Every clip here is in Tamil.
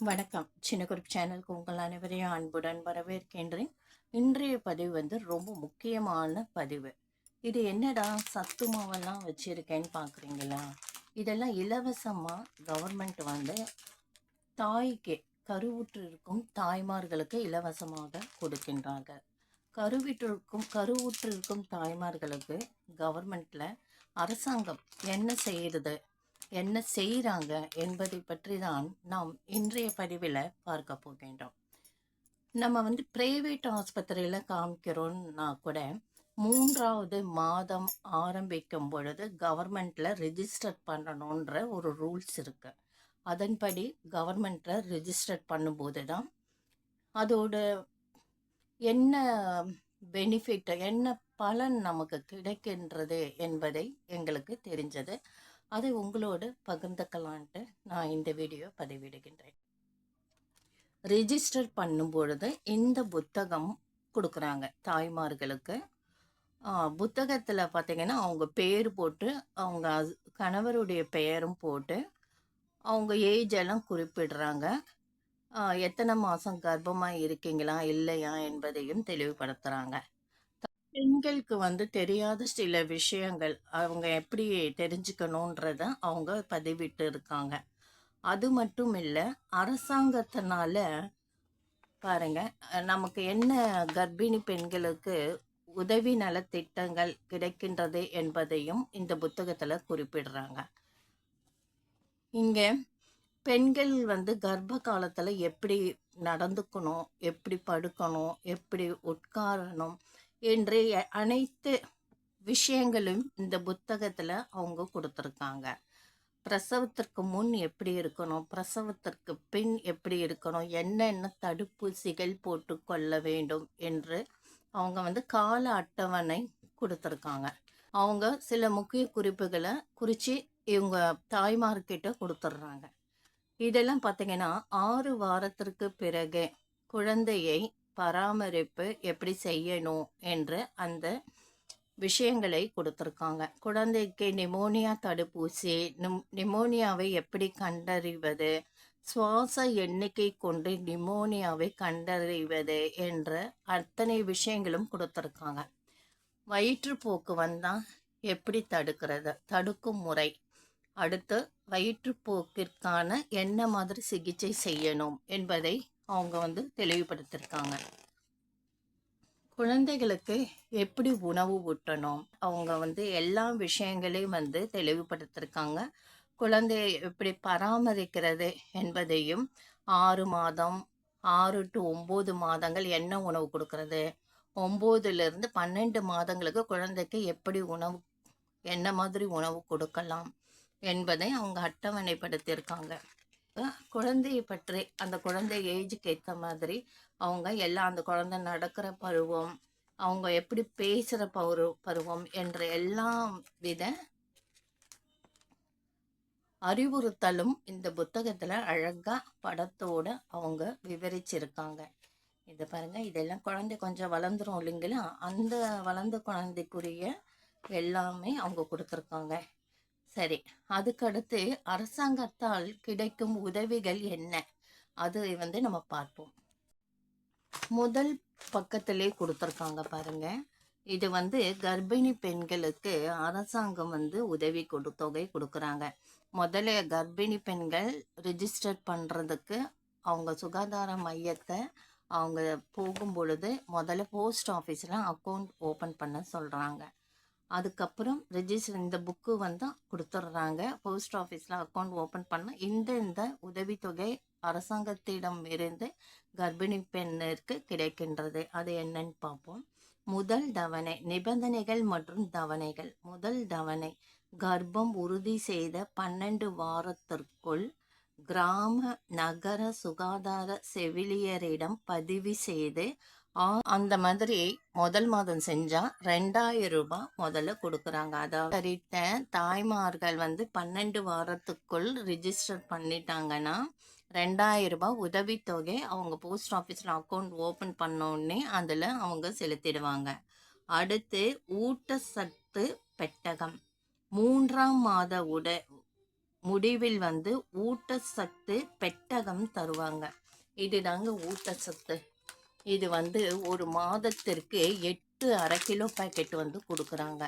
வணக்கம். சின்ன குறிப்பு சேனலுக்கு உங்கள் அனைவரையும் அன்புடன் வரவேற்கின்றேன். இன்றைய பதிவு வந்து ரொம்ப முக்கியமான பதிவு. இது என்னடா சத்து மாவெல்லாம் வச்சுருக்கேன்னு பார்க்குறீங்களா இதெல்லாம் இலவசமாக கவர்மெண்ட் வந்து தாய்க்கு கருவுற்று இருக்கும் தாய்மார்களுக்கு இலவசமாக கொடுக்கின்றாங்க. கருவிட்டிருக்கும் கருவுற்று இருக்கும் தாய்மார்களுக்கு கவர்மெண்ட்டில் அரசாங்கம் என்ன செய்கிறது என்ன செய்கிறாங்க என்பதை பற்றி தான் நாம் இன்றைய பதிவில் பார்க்க போகின்றோம். நம்ம வந்து பிரைவேட் ஆஸ்பத்திரியில் காமிக்கிறோன்னா கூட மூன்றாவது மாதம் ஆரம்பிக்கும் பொழுது கவர்மெண்ட்டில் ரிஜிஸ்டர் பண்ணணுன்ற ஒரு ரூல்ஸ் இருக்குது அதன்படி கவர்மெண்ட்டில் ரிஜிஸ்டர் பண்ணும்போது தான் அதோட என்ன பெனிஃபிட் என்ன பலன் நமக்கு கிடைக்கின்றது என்பதை எங்களுக்கு தெரிஞ்சது. அதை உங்களோடு பகிர்ந்துக்கலான்ட்டு நான் இந்த வீடியோ பதிவிடுகின்றேன். ரிஜிஸ்டர் பண்ணும் பொழுது இந்த புத்தகம் கொடுக்குறாங்க தாய்மார்களுக்கு. புத்தகத்தில் பார்த்திங்கன்னா அவங்க பேர் போட்டு அவங்க கணவருடைய பெயரும் போட்டு அவங்க ஏஜ் எல்லாம் குறிப்பிடுறாங்க. எத்தனை மாதம் கர்ப்பமாக இருக்கீங்களா இல்லையா என்பதையும் தெளிவுபடுத்துகிறாங்க பெண்களுக்கு வந்து தெரியாத சில விஷயங்கள் அவங்க எப்படி தெரிஞ்சுக்கணுன்றத அவங்க பதிவிட்டு இருக்காங்க. அது மட்டும் இல்லை அரசாங்கத்தினால பாருங்க நமக்கு என்ன கர்ப்பிணி பெண்களுக்கு உதவி நலத்திட்டங்கள் கிடைக்கின்றது என்பதையும் இந்த புத்தகத்தில் குறிப்பிடுறாங்க. இங்கே பெண்கள் வந்து கர்ப்ப காலத்தில் எப்படி நடந்துக்கணும் எப்படி படுக்கணும் எப்படி உட்காரணும் என்று அனைத்து விஷயங்களும் இந்த புத்தகத்தில் அவங்க கொடுத்துருக்காங்க. பிரசவத்திற்கு முன் எப்படி இருக்கணும்? பிரசவத்திற்கு பின் எப்படி இருக்கணும்? என்னென்ன தடுப்பூசிகள் போட்டு கொள்ள வேண்டும் என்று அவங்க வந்து கால அட்டவணை கொடுத்துருக்காங்க. அவங்க சில முக்கிய குறிப்புகளை குறித்து இவங்க தாய்மார்கிட்ட கொடுத்துட்றாங்க. இதெல்லாம் பார்த்தீங்கன்னா ஆறு வாரத்திற்கு பிறகு குழந்தையை பராமரிப்பு எப்படி செய்யணும் என்று அந்த விஷயங்களை கொடுத்துருக்காங்க. குழந்தைக்கு நிமோனியா தடுப்பூசி நிம் நிமோனியாவை எப்படி கண்டறிவது சுவாச எண்ணிக்கை கொண்டு நிமோனியாவை கண்டறிவது என்ற அத்தனை விஷயங்களும் கொடுத்துருக்காங்க. வயிற்றுப்போக்கு வந்தால் எப்படி தடுக்கிறது தடுக்கும் முறை. அடுத்து வயிற்றுப்போக்கிற்கான என்ன மாதிரி சிகிச்சை செய்யணும் என்பதை அவங்க வந்து தெளிவுபடுத்திருக்காங்க. குழந்தைகளுக்கு எப்படி உணவு ஊட்டணும்? அவங்க வந்து எல்லா விஷயங்களையும் வந்து தெளிவுபடுத்திருக்காங்க. குழந்தையை எப்படி பராமரிக்கிறது என்பதையும் ஆறு மாதம் ஆறு டு ஒம்பது மாதங்கள் என்ன உணவு கொடுக்கறது? ஒம்போதுலேருந்து பன்னெண்டு மாதங்களுக்கு குழந்தைக்கு எப்படி உணவு என்ன மாதிரி உணவு கொடுக்கலாம் என்பதை அவங்க அட்டவணைப்படுத்தியிருக்காங்க. குழந்தையை பற்றி அந்த குழந்தை ஏஜுக்கு ஏற்ற மாதிரி அவங்க எல்லாம் அந்த குழந்தை நடக்கிற பருவம் அவங்க எப்படி பேசுகிற பரு பருவம் என்ற எல்லா வித அறிவுறுத்தலும் இந்த புத்தகத்தில் அழகாக படத்தோட அவங்க விவரிச்சிருக்காங்க. இது பாருங்க இதெல்லாம் குழந்தை கொஞ்சம் வளர்ந்துரும் இல்லைங்களா? அந்த வளர்ந்த குழந்தைக்குரிய எல்லாமே அவங்க கொடுத்துருக்காங்க. சரி. அதுக்கடுத்து அரசாங்கத்தால் கிடைக்கும் உதவிகள் என்ன? அது வந்து நம்ம பார்ப்போம். முதல் பக்கத்திலே கொடுத்துருக்காங்க பாருங்க. இது வந்து கர்ப்பிணி பெண்களுக்கு அரசாங்கம் வந்து உதவி கொடு தொகை கொடுக்குறாங்க. முதல்ல கர்ப்பிணி பெண்கள் ரிஜிஸ்டர் பண்ணுறதுக்கு அவங்க சுகாதார மையத்தை அவங்க போகும் பொழுது முதல்ல போஸ்ட் ஆஃபீஸில் அக்கௌண்ட் ஓப்பன் பண்ண சொல்கிறாங்க அதுக்கப்புறம் ரெஜிஸ்டர் இந்த புக்கு வந்து கொடுத்துட்றாங்க. போஸ்ட் ஆஃபீஸில் அக்கௌண்ட் ஓப்பன் பண்ண இந்த இந்த உதவித்தொகை அரசாங்கத்திடம் இருந்து கர்ப்பிணி பெண்ணிற்கு கிடைக்கின்றது. அது என்னன்னு பார்ப்போம். முதல் தவணை நிபந்தனைகள் மற்றும் தவணைகள். முதல் தவணை கர்ப்பம் உறுதி செய்த பன்னெண்டு வாரத்திற்குள் கிராம நகர சுகாதார செவிலியரிடம் பதிவு செய்து அந்த மாதிரி முதல் மாதம் செஞ்சா ரெண்டாயிரம் ரூபாய் முதல்ல கொடுக்குறாங்க. அதாவது சரித்த தாய்மார்கள் வந்து பன்னெண்டு வாரத்துக்குள் ரிஜிஸ்டர் பண்ணிட்டாங்கன்னா ரெண்டாயிரம் ரூபாய் உதவித்தொகை அவங்க போஸ்ட் ஆஃபீஸில் அக்கௌண்ட் ஓப்பன் பண்ணோடனே அதில் அவங்க செலுத்திடுவாங்க. அடுத்து ஊட்டச்சத்து பெட்டகம். மூன்றாம் மாத உட முடிவில் வந்து ஊட்டச்சத்து பெட்டகம் தருவாங்க. இதுதாங்க ஊட்டச்சத்து இது வந்து ஒரு மாதத்திற்கு எட்டு அரை கிலோ பேக்கெட் வந்து கொடுக்குறாங்க.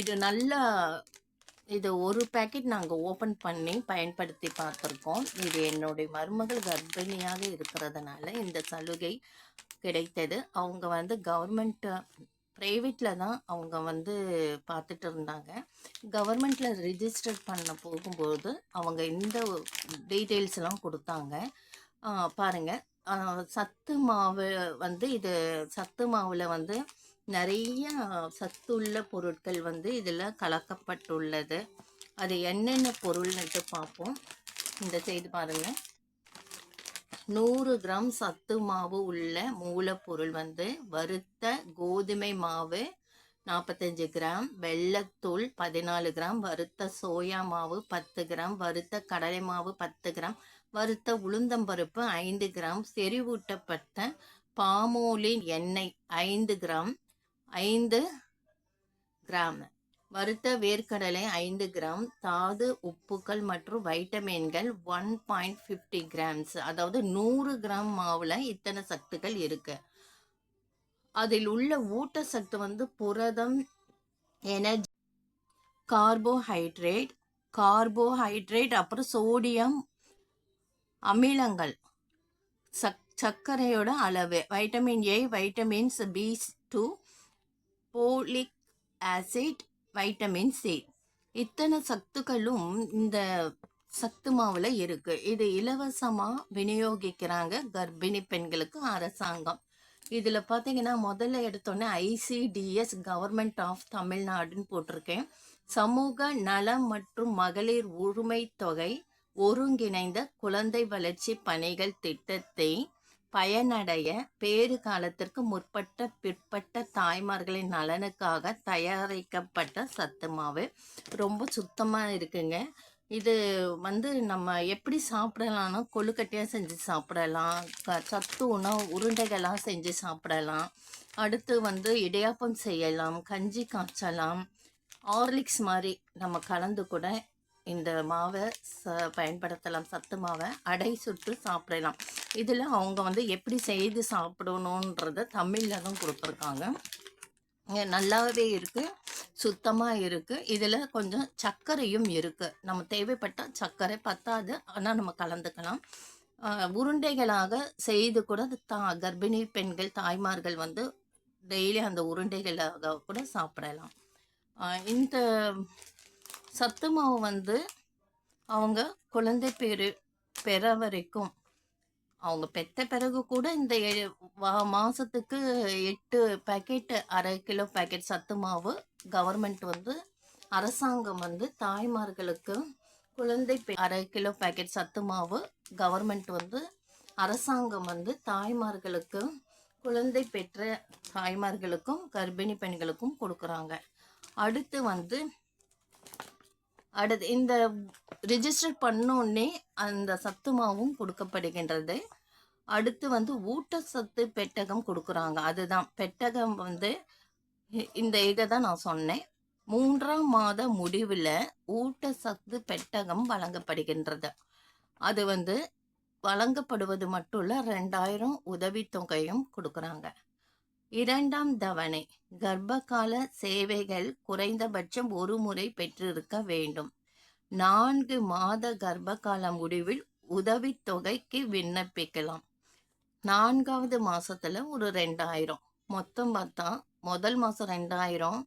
இது நல்லா இது ஒரு பேக்கெட் நாங்கள் ஓப்பன் பண்ணி பயன்படுத்தி பார்த்துருக்கோம். இது என்னுடைய மருமகள் கர்ப்பிணியாக இருக்கிறதுனால இந்த சலுகை கிடைத்தது. அவங்க வந்து கவர்மெண்ட்டு ப்ரைவேட்டில் தான் அவங்க வந்து பார்த்துட்டு இருந்தாங்க. கவர்மெண்ட்டில் ரிஜிஸ்டர் பண்ண போகும்போது அவங்க இந்த டீட்டெயில்ஸ்லாம் கொடுத்தாங்க. பாருங்க. சத்து மாவு வந்து இது சத்து மாவில் வந்து நிறைய சத்துள்ள பொருட்கள் வந்து இதில் கலக்கப்பட்டுள்ளது. அது என்னென்ன பொருள்னுட்டு பார்ப்போம் இந்த சைடு பாருங்கள் நூறு கிராம் சத்து மாவு உள்ள மூலப்பொருள் வந்து வறுத்த கோதுமை மாவு நாற்பத்தஞ்சு கிராம் வெள்ளத்தூள் பதினாலு கிராம் வறுத்த சோயா மாவு பத்து கிராம் வறுத்த கடலை மாவு பத்து கிராம் வறுத்த உளுந்தம்பருப்பு ஐந்து கிராம் செறிவூட்டப்பட்ட பாமோலின் எண்ணெய் ஐந்து கிராம் ஐந்து கிராம். வறுத்த வேர்க்கடலை ஐந்து கிராம் தாது உப்புக்கள் மற்றும் வைட்டமின்கள் ஒன் பாயிண்ட் ஃபிஃப்டி கிராம்ஸ் அதாவது நூறு கிராம் மாவில் இத்தனை சத்துக்கள் இருக்கு. அதில் உள்ள ஊட்டச்சத்து வந்து புரதம் எனர்ஜி கார்போஹைட்ரேட் கார்போஹைட்ரேட் அப்புறம் சோடியம் அமிலங்கள். சக் சர்க்கரையோட அளவு. Vitamin A vitamins B two folic acid vitamin C இத்தனை சத்துக்களும் இந்த சத்து மாவில் இருக்குது இது இலவசமாக விநியோகிக்கிறாங்க கர்ப்பிணி பெண்களுக்கு அரசாங்கம். இதில் பார்த்தீங்கன்னா முதல்ல எடுத்தோன்னே ஐசிடிஎஸ் கவர்மெண்ட் ஆஃப் தமிழ்நாடுன்னு போட்டிருக்கேன். சமூக நலம் மற்றும் மகளிர் உரிமை தொகை ஒருங்கிணைந்த குழந்தை வளர்ச்சி பணிகள் திட்டத்தை பயனடைய பேறு காலத்திற்கு முற்பட்ட பிற்பட்ட தாய்மார்களின் நலனுக்காக தயாரிக்கப்பட்ட சத்து மாவு. ரொம்ப சுத்தமாக இருக்குங்க. இது வந்து நம்ம எப்படி சாப்பிடலாம்னா கொழுக்கட்டையாக செஞ்சு சாப்பிடலாம் க- சத்து உணவு உருண்டைகளாக செஞ்சு சாப்பிடலாம். அடுத்து வந்து இடியாப்பம் செய்யலாம் கஞ்சி காய்ச்சலாம் ஹார்லிக்ஸ் மாதிரி நம்ம கலந்து கூட இந்த மாவை ச பயன்படுத்தலாம். சத்து மாவை அடை சுட்டு சாப்பிடலாம். இதில் அவங்க வந்து எப்படி செய்து சாப்பிடணுன்றத தமிழில் தான் கொடுத்துருக்காங்க. நல்லாவே இருக்குது சுத்தமாக இருக்குது இதில் கொஞ்சம் சர்க்கரையும் இருக்குது நம்ம தேவைப்பட்டால் சர்க்கரை பத்தாது. ஆனால் நம்ம கலந்துக்கலாம். உருண்டைகளாக செய்து கூட தா கர்ப்பிணி பெண்கள் தாய்மார்கள் வந்து டெய்லி அந்த உருண்டைகளாக கூட சாப்பிடலாம். இந்த சத்து மாவு வந்து அவங்க குழந்தை பேர் பெற வரைக்கும் அவங்க பெத்த பிறகு கூட இந்த மாதத்துக்கு எட்டு பேக்கெட்டு அரை கிலோ பேக்கெட் சத்து மாவு கவர்மெண்ட் வந்து அரசாங்கம் வந்து தாய்மார்களுக்கு குழந்தை பெ- அரை கிலோ பேக்கெட் சத்து மாவு கவர்மெண்ட் வந்து அரசாங்கம் வந்து தாய்மார்களுக்கு குழந்தை பெற்ற தாய்மார்களுக்கும் கர்ப்பிணி பெண்களுக்கும் கொடுக்குறாங்க. அடுத்து வந்து அடுத்து இந்த ரிஜிஸ்டர் பண்ணோடனே அந்த சத்து மாவும் கொடுக்கப்படுகின்றது. அடுத்து வந்து ஊட்டச்சத்து பெட்டகம் கொடுக்குறாங்க. அதுதான். பெட்டகம் வந்து இந்த இதை தான் நான் சொன்னேன். மூன்றாம் மாத முடிவில் ஊட்டச்சத்து பெட்டகம் வழங்கப்படுகின்றது. அது வந்து வழங்கப்படுவது மட்டும் இல்லை ரெண்டாயிரம் உதவித்தொகையும் கொடுக்குறாங்க. இரண்டாம் தவணை. கர்ப்பகால சேவைகள் குறைந்தபட்சம் ஒரு முறை பெற்றிருக்க வேண்டும். நான்கு மாத கர்ப்பகால முடிவில் உதவித்தொகைக்கு விண்ணப்பிக்கலாம். நான்காவது மாசத்துல ஒரு ரெண்டாயிரம். மொத்தம் பார்த்தா முதல் மாசம் ரெண்டாயிரம்.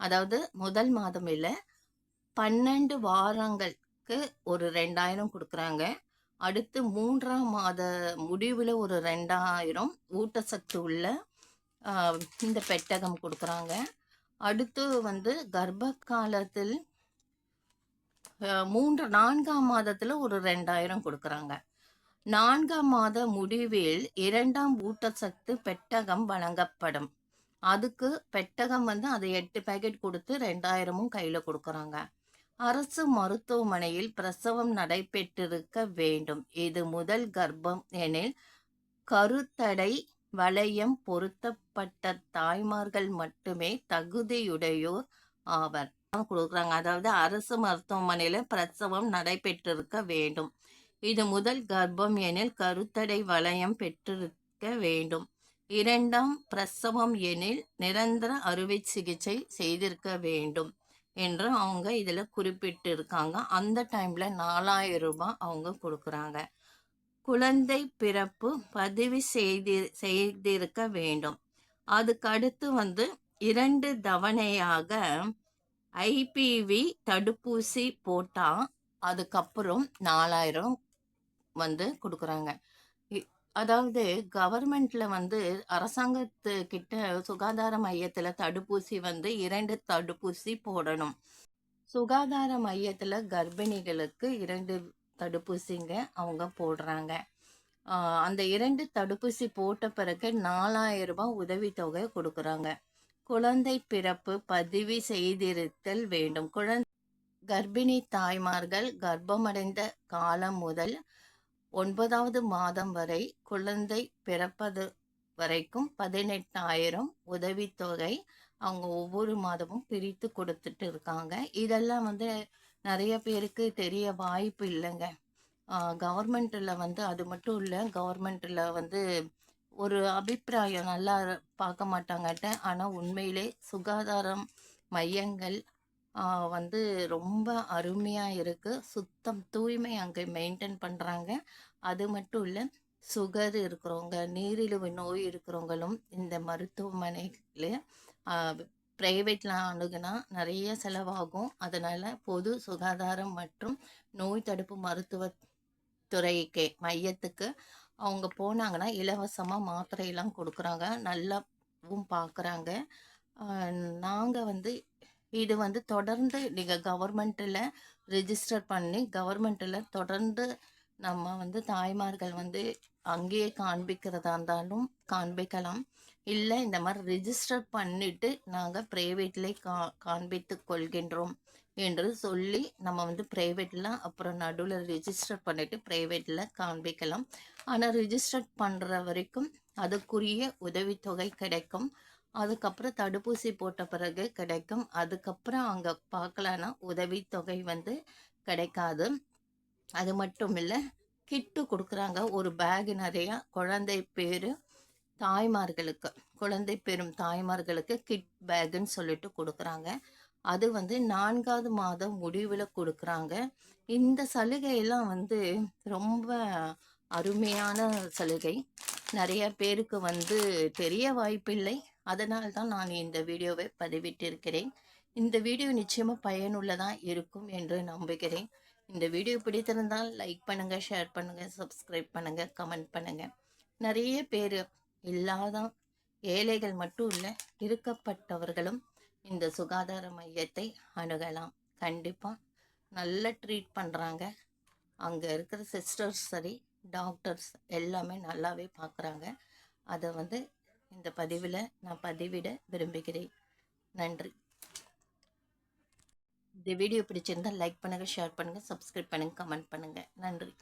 அதாவது முதல் மாதம் இல்லை பன்னெண்டு வாரங்களுக்கு ஒரு ரெண்டாயிரம் கொடுக்குறாங்க. அடுத்து மூன்றாம் மாத முடிவில் ஒரு ரெண்டாயிரம். ஊட்டச்சத்து உள்ள இந்த பெட்டகம் கொடுக்குறாங்க. அடுத்து வந்து கர்ப்ப காலத்தில் மூன்று நான்காம் மாதத்தில் ஒரு ரெண்டாயிரம் கொடுக்குறாங்க. நான்காம் மாத முடிவில் இரண்டாம் ஊட்டச்சத்து பெட்டகம் வழங்கப்படும். அதுக்கு பெட்டகம் வந்து அது எட்டு பேக்கெட் கொடுத்து ரெண்டாயிரமும் கையில் கொடுக்குறாங்க. அரசு மருத்துவமனையில் பிரசவம் நடைபெற்றிருக்க வேண்டும். இது முதல் கர்ப்பம் எனில் கருத்தடை வளையம் பொருத்தப்பட்ட தாய்மார்கள் மட்டுமே தகுதியுடையோர் ஆவர். கொடுக்குறாங்க. அதாவது அரசு மருத்துவமனையில் பிரசவம் நடைபெற்றிருக்க வேண்டும். இது முதல் கர்ப்பம் எனில் கருத்தடை வளையம் பெற்றிருக்க வேண்டும். இரண்டாம் பிரசவம் எனில் நிரந்தர அறுவை சிகிச்சை செய்திருக்க வேண்டும் என்று அவங்க இதில் குறிப்பிட்டு இருக்காங்க அந்த டைமில் நாலாயிரம் ரூபாய் அவங்க கொடுக்குறாங்க. குழந்தை பிறப்பு பதிவு செய்தி செய்திருக்க வேண்டும். அதுக்கடுத்து வந்து இரண்டு தவணையாக ஐபிவி தடுப்பூசி போட்டால் அதுக்கப்புறம் நாலாயிரம் வந்து கொடுக்குறாங்க. அதாவது கவர்மெண்ட்ல வந்து அரசாங்கத்துக்கிட்ட சுகாதார மையத்தில் தடுப்பூசி வந்து இரண்டு தடுப்பூசி போடணும். சுகாதார மையத்தில் கர்ப்பிணிகளுக்கு இரண்டு தடுப்பூசிங்க அவங்க போடுறாங்க. அந்த இரண்டு தடுப்பூசி போட்ட பிறகு நாலாயிரம் ரூபாய் உதவித்தொகை கொடுக்குறாங்க. குழந்தை பிறப்பு பதிவு செய்திருத்தல் வேண்டும். குழந்தை கர்ப்பிணி தாய்மார்கள் கர்ப்பமடைந்த காலம் முதல் ஒன்பதாவது மாதம் வரை குழந்தை பிறப்பது வரைக்கும் பதினெட்டாயிரம் உதவித்தொகை அவங்க ஒவ்வொரு மாதமும் பிரித்து கொடுத்துட்டு இருக்காங்க. இதெல்லாம் வந்து நிறைய பேருக்கு தெரிய வாய்ப்பு இல்லைங்க. கவர்மெண்ட்டில் வந்து அது மட்டும் இல்லை கவர்மெண்ட்டில் வந்து ஒரு அபிப்பிராயம் நல்லா பார்க்க மாட்டாங்கட்ட ஆனால் உண்மையிலே சுகாதாரம் மையங்கள் வந்து ரொம்ப அருமையாக இருக்குது சுத்தம் தூய்மை அங்கே மெயின்டைன் பண்ணுறாங்க அது மட்டும் இல்லை சுகர் இருக்கிறவங்க நீரிழிவு நோய் இருக்கிறவங்களும் இந்த மருத்துவமனையில் ப்ரைவேட்லாம் அணுகுனா நிறைய செலவாகும். அதனால் பொது சுகாதாரம் மற்றும் நோய் தடுப்பு மருத்துவ துறைக்கு மையத்துக்கு அவங்க போனாங்கன்னா இலவசமாக மாத்திரையெல்லாம் கொடுக்குறாங்க. நல்லாவும் பார்க்குறாங்க நாங்கள் வந்து இது வந்து தொடர்ந்து நீங்கள் கவர்மெண்ட்டில் ரிஜிஸ்டர் பண்ணி கவர்மெண்ட்டில் தொடர்ந்து நம்ம வந்து தாய்மார்கள் வந்து அங்கேயே காண்பிக்கிறதா இருந்தாலும் காண்பிக்கலாம். இல்லை இந்த மாதிரி ரிஜிஸ்டர் பண்ணிவிட்டு நாங்கள் ப்ரைவேட்லேயே கா காண்பித்து கொள்கின்றோம் என்று சொல்லி நம்ம வந்து ப்ரைவேட்டில் அப்புறம் நடுவில் ரிஜிஸ்டர் பண்ணிவிட்டு ப்ரைவேட்டில் காண்பிக்கலாம். ஆனால் ரிஜிஸ்டர் பண்ணுற வரைக்கும் அதுக்குரிய உதவித்தொகை கிடைக்கும். அதுக்கப்புறம் தடுப்பூசி போட்ட பிறகு கிடைக்கும். அதுக்கப்புறம் அங்கே பார்க்கலன்னா உதவித்தொகை வந்து கிடைக்காது. அது மட்டும் இல்லை கிட்டு கொடுக்குறாங்க. ஒரு பேக் நிறையா. குழந்தை பேர் தாய்மார்களுக்கு குழந்தை பெறும் தாய்மார்களுக்கு கிட் பேக்குன்னு சொல்லிட்டு கொடுக்குறாங்க. அது வந்து நான்காவது மாதம் முடிவில் கொடுக்குறாங்க. இந்த சலுகையெல்லாம் வந்து ரொம்ப அருமையான சலுகை. நிறைய பேருக்கு வந்து தெரிய வாய்ப்பில்லை. அதனால் தான் நான் இந்த வீடியோவை பதிவிட்டிருக்கிறேன். இந்த வீடியோ நிச்சயமாக பயனுள்ளதாக இருக்கும் என்று நம்புகிறேன். இந்த வீடியோ பிடித்திருந்தால் லைக் பண்ணுங்கள் ஷேர் பண்ணுங்கள் சப்ஸ்கிரைப் பண்ணுங்கள் கமெண்ட் பண்ணுங்கள் நிறைய பேர் இல்லாதான் ஏழைகள் மட்டும் இல்லை இருக்கப்பட்டவர்களும் இந்த சுகாதார மையத்தை அணுகலாம். கண்டிப்பாக நல்ல ட்ரீட் பண்ணுறாங்க அங்கே இருக்கிற சிஸ்டர்ஸ் சரி டாக்டர்ஸ் எல்லாமே நல்லாவே பார்க்குறாங்க அதை வந்து இந்த பதிவில் நான் பதிவிட விரும்புகிறேன். நன்றி. இந்த வீடியோ பிடிச்சிருந்தால் லைக் பண்ணுங்கள் ஷேர் பண்ணுங்கள் சப்ஸ்கிரைப் பண்ணுங்கள் கமெண்ட் பண்ணுங்கள் நன்றி.